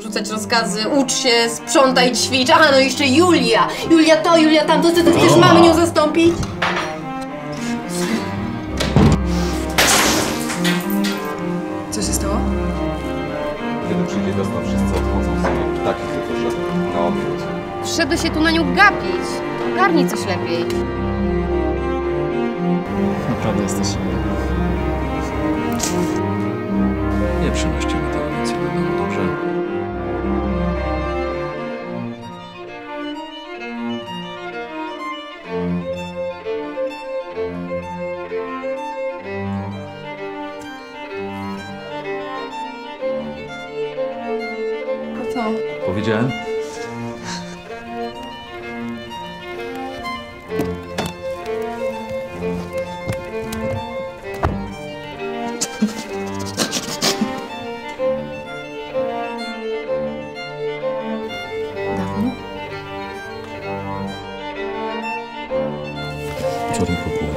rzucać rozkazy, ucz się, sprzątaj, ćwicz. Aha, no jeszcze Julia. Julia to, Julia tamto. Co ty chcesz mamy nią zastąpić? Co się stało? Kiedy przyjdzie wiosna, wszyscy odchodzą sobie. Taki tylko, że na odwrót. Przyszedłeś się tu na nią gapić. Garnij coś lepiej. Naprawdę jesteś Nie co? Powiedziałem? Dawno? Wczoraj po południu.